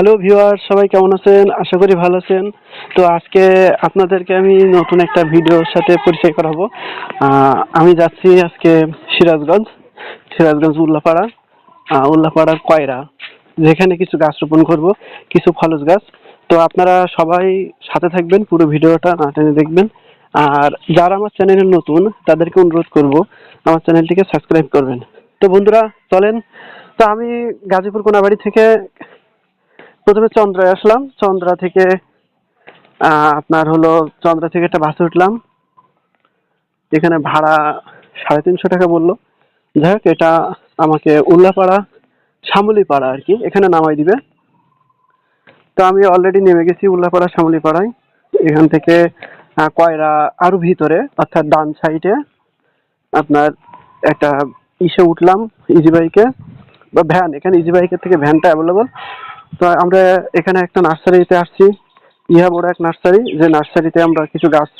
Hello viewer সবাই কেমন আছেন? আশা করি ভালো আছেন। তো আজকে আপনাদেরকে আমি নতুন একটা ভিডিওর সাথে পরিচয় করাবো। আমি যাচ্ছি আজকে সিরাজগঞ্জ সিরাজগঞ্জ উল্লাপাড়া উল্লাপাড়ার কয়রা, যেখানে কিছু গাছ রোপণ করব, কিছু ফলস গাছ। তো আপনারা সবাই সাথে থাকবেন পুরো ভিডিওটা, না টেনে দেখবেন। আর যারা আমার চ্যানেলে নতুন, তাদেরকে অনুরোধ করব, আমার চ্যানেলটিকে সাবস্ক্রাইব করবেন। তো বন্ধুরা, চলেন। তো আমি গাজীপুর কোনাবাড়ি থেকে প্রথমে চন্দ্রায় আসলাম। চন্দ্রা থেকে আপনার হলো চন্দ্রা থেকে একটা বাসে উঠলাম। এখানে ভাড়া সাড়ে তিনশো টাকা বলল। যাই হোক, এটা আমাকে উল্লাপাড়া, শ্যামলিপাড়া আর কি, এখানে নামাই দিবে। তো আমি অলরেডি নেমে গেছি উল্লাপাড়া, শ্যামলিপাড়ায়। এখান থেকে কয়রা আরও ভিতরে, অর্থাৎ ডান সাইডে আপনার একটা ইসে উঠলাম, ইজি বাইকে। বা ভ্যান, এখানে ইজি বাইকের থেকে ভ্যানটা অ্যাভেলেবল তো আমরা এখানে একটা নার্সারিতে আসছি। ইহা বড় এক নার্সারি। যে নার্সারিতে আমরা কিছু গাছ,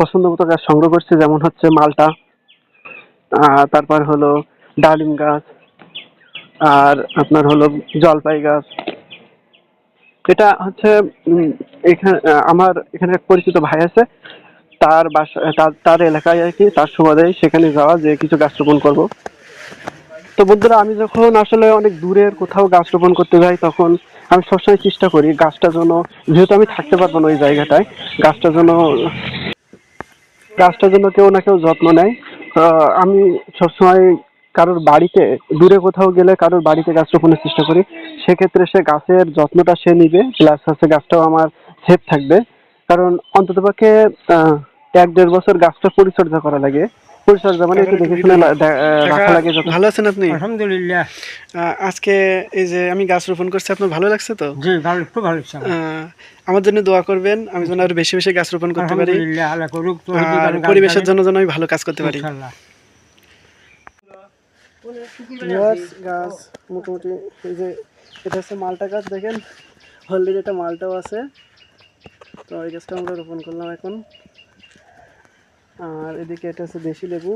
পছন্দ মতো গাছ সংগ্রহ করছি, যেমন হচ্ছে মালটা তারপর হলো ডালিম গাছ, আর আপনার হলো জলপাই গাছ। এটা হচ্ছে এখানে, আমার এখানে এক পরিচিত ভাই আছে। তার বাসা, তার তার এলাকায় আর কি, তার সুবাদে সেখানে যাওয়া, যে কিছু গাছ রোপণ করব। তো বন্ধুরা, আমি যখন আসলে অনেক দূরের কোথাও গাছ রোপণ করতে যাই, তখন আমি সবসময় চেষ্টা করি গাছটা যেন, যেহেতু আমি থাকতে পারব না ওই জায়গাটায়, গাছটা যেন গাছটা যেন কেউ না কেউ যত্ন নেয়। আমি সবসময় কারোর বাড়িতে, দূরে কোথাও গেলে কারোর বাড়িতে গাছ রোপণের চেষ্টা করি। সেক্ষেত্রে সে গাছের যত্নটা সে নিবে প্লাস হচ্ছে গাছটাও আমার সেফ থাকবে। কারণ অন্ততপক্ষে এক দেড় বছর গাছটা পরিচর্যা করা লাগে। পরিচর্যা মানে একটু দেখে শুনে রাখা লাগে ভালো আছেন আপনি? আলহামদুলিল্লাহ। আজকে এই যে আমি গাছ রোপণ করছি আপনার ভালো লাগছে তো? জি ভালো খুব ভালো লাগছে আমার। জন্য দোয়া করবেন আমি যেন আরও বেশি বেশি গাছ রোপণ করতে পারি। আর পরিবেশের জন্য যেন আমি ভালো কাজ করতে পারি। গাছ গাছ মোটামুটি এই যে এটা হচ্ছে মালটা গাছ দেখেন। হলদির একটা মালটাও আছে। তো এই গাছটা আমরা রোপণ করলাম এখন। আর এদিকে এটা হচ্ছে দেশি লেবু।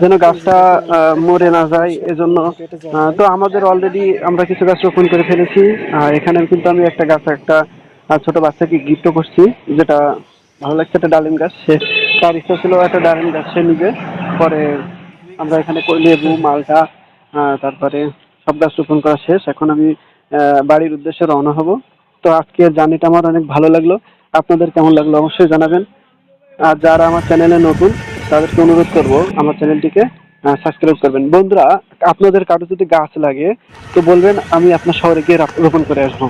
যেন গাছটা মরে না যায় এজন্য। তো আমাদের অলরেডি আমরা কিছু গাছ রোপণ করে ফেলেছি। এখানে কিন্তু আমি একটা গাছ একটা ছোট বাচ্চাকে গিফট করছি যেটা ভালো লাগছে একটা ডালিম গাছ। সে তার ইচ্ছা ছিল একটা ডালিম গাছ সে নিবে। পরে আমরা এখানে লেবু মালটা আহ, তারপরে সব গাছ রোপণ করা শেষ। এখন আমি আহ, বাড়ির উদ্দেশ্যে রওনা হব। তো আজকে জানিটা আমার অনেক ভালো লাগল। আপনাদের কেমন লাগল অবশ্যই জানাবেন। আর যারা আমার চ্যানেলে নতুন, তাদেরকে অনুরোধ করব আমার চ্যানেলটিকে সাবস্ক্রাইব করবেন। বন্ধুরা, আপনাদের কারও যদি গাছ লাগে, তো বলবেন, আমি আপনার শহরে গিয়ে রাপ- রোপণ করে আসব।